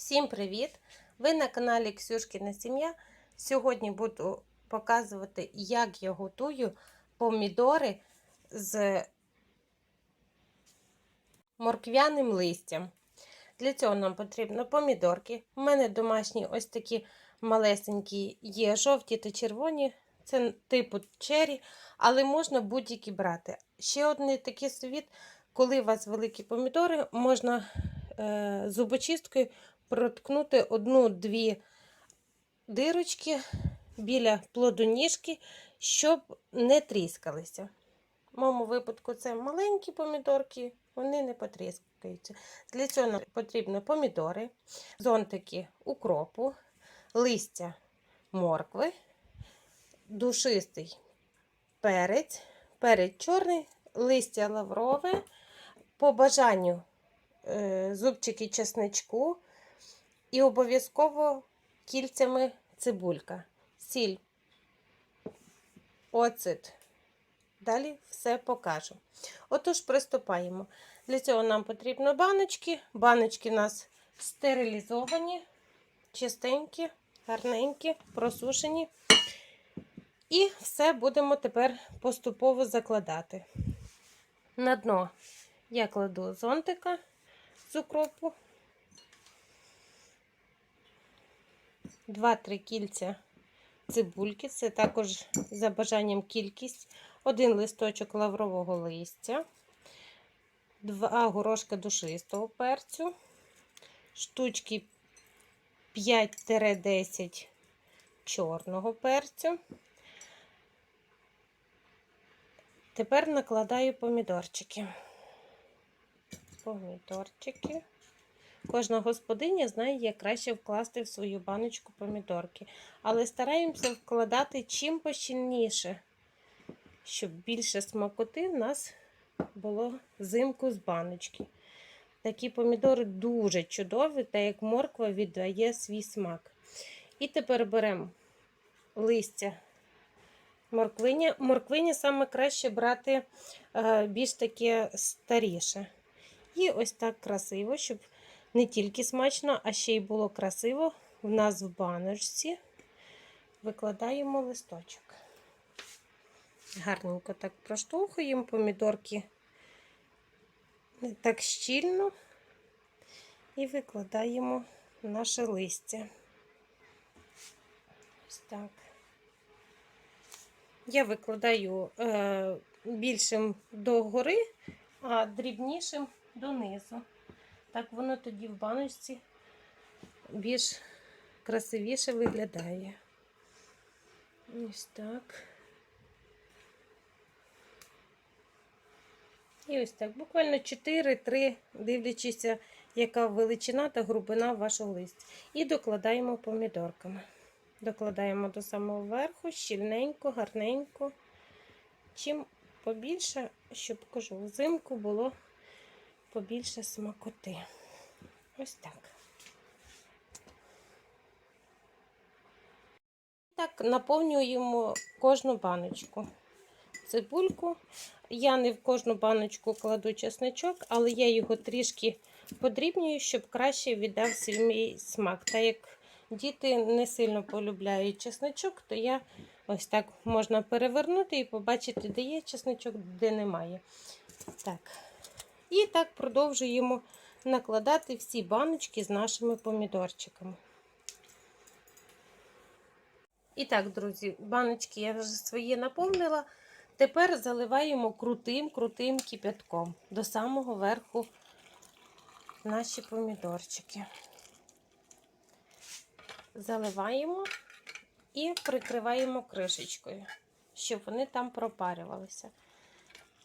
Всім привіт! Ви на каналі Ксюшкіна Сім'я. Сьогодні буду показувати, як я готую помідори з морквяним листям. Для цього нам потрібно помідорки. У мене домашні ось такі малесенькі є жовті та червоні. Це типу чері, але можна будь-які брати. Ще один такий совіт, коли у вас великі помідори, можна зубочисткою проткнути одну-дві дирочки біля плодоніжки, щоб не тріскалися. В моєму випадку це маленькі помідорки, вони не потріскаються. Для цього нам потрібно помідори, зонтики укропу, листя моркви, душистий перець, перець чорний, листя лаврове, по бажанню е, зубчики чесничку і обов'язково кільцями цибулька, сіль, оцет. Далі все покажу. Отож, приступаємо. Для цього нам потрібно баночки. Баночки у нас стерилізовані, чистенькі, гарненькі, просушені. І все будемо тепер поступово закладати. На дно я кладу зонтика з укропу, 2-3 кільця цибульки, це також за бажанням кількість, один листочок лаврового листя, 2 горошка душистого перцю, штучки 5-10 чорного перцю. Тепер накладаю помідорчики. Помідорчики. Кожна господиня знає, як краще вкласти в свою баночку помідорки. Але стараємося вкладати чим пощільніше, щоб більше смакоти в нас було взимку з баночки. Такі помідори дуже чудові, та як морква віддає свій смак. І тепер беремо листя морквині. Морквині саме краще брати е, більш таке старіше. І ось так красиво, щоб не тільки смачно, а ще й було красиво. У нас в баночці викладаємо листочок. Гарненько так проштовхуємо помідорки не так щільно і викладаємо наше листя. Ось так. Я викладаю е, більшим догори, а дрібнішим донизу. Так воно тоді в баночці більш красивіше виглядає. Ось так. І ось так. Буквально 4-3, дивлячись, яка величина та грубина вашого листя. І докладаємо помідорками. Докладаємо до самого верху, щільненько, гарненько. Чим побільше, щоб кажу, взимку було побільше смакоти. Ось так. Так, наповнюємо кожну баночку. Цибульку. Я не в кожну баночку кладу чесничок, але я його трішки подрібнюю, щоб краще віддав свій смак. Та як діти не сильно полюбляють чесничок, то я ось так можна перевернути і побачити, де є чесничок, де немає. Так. І так продовжуємо накладати всі баночки з нашими помідорчиками. І так, друзі, баночки я вже свої наповнила. Тепер заливаємо крутим-крутим кипятком до самого верху наші помідорчики. Заливаємо і прикриваємо кришечкою, щоб вони там пропарювалися.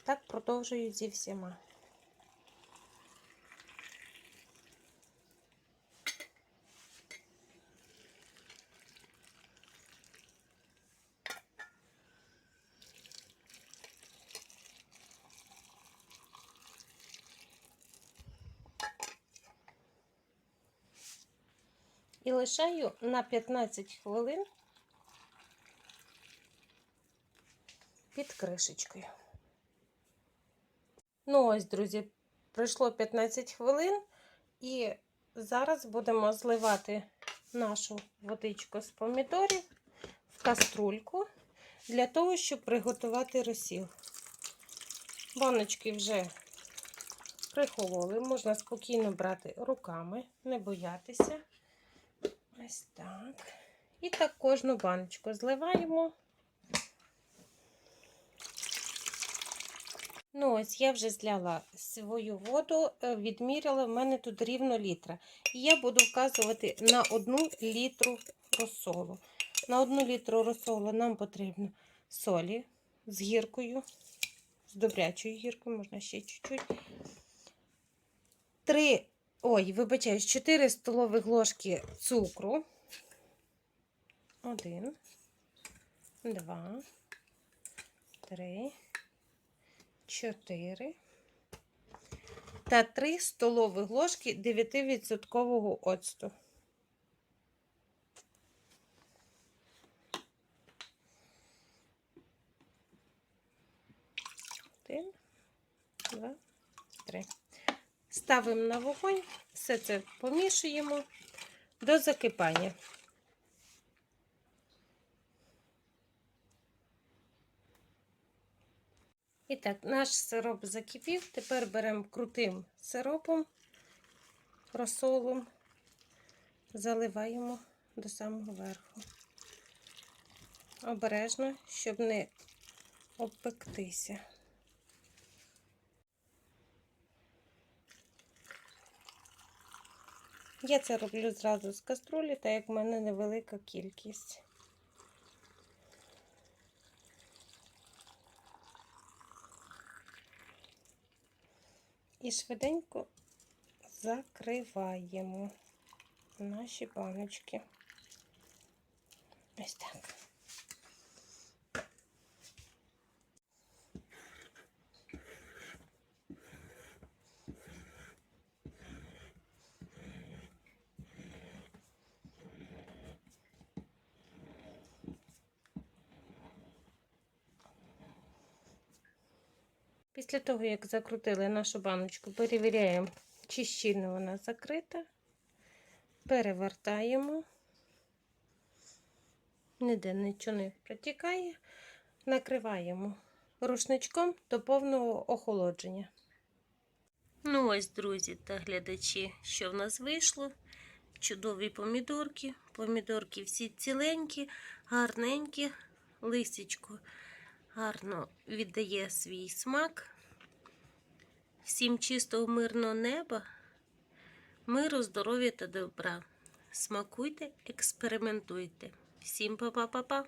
Так продовжую зі всіма. І лишаю на 15 хвилин під кришечкою. Ну, ось, друзі, пройшло 15 хвилин, і зараз будемо зливати нашу водичку з помідорів в каструльку для того, щоб приготувати розсіл. Баночки вже прихололи, можна спокійно брати руками, не боятися. Ось так. І так кожну баночку зливаємо. Ну, ось я вже зляла свою воду, е, відміряла, в мене тут рівно літра. І я буду вказувати на одну літру розсолу. На одну літру розсолу нам потрібно солі з гіркою, з добрячою гіркою, можна ще чуть-чуть. Три, ой, вибачаюсь, 4 столових ложки цукру. Один, два, три. 4 та 3 столові ложки 9% оцту. Один, два, три. Ставимо на вогонь, все це помішуємо до закипання. І так, наш сироп закипів. Тепер беремо крутим сиропом, розсолом, заливаємо до самого верху. Обережно, щоб не обпектися. Я це роблю зразу з каструлі, так як в мене невелика кількість. І швиденько закриваємо наші баночки. Ось так. Після того, як закрутили нашу баночку, перевіряємо, чи щільно вона закрита, перевертаємо, ніде нічого не протікає, накриваємо рушничком до повного охолодження. Ну, ось, друзі та глядачі, що в нас вийшло. Чудові помідорки. Помідорки всі ціленькі, гарненькі, листячко гарно віддає свій смак. Всім чистого, мирного неба, миру, здоров'я та добра. Смакуйте, експериментуйте. Всім па-па-па-па!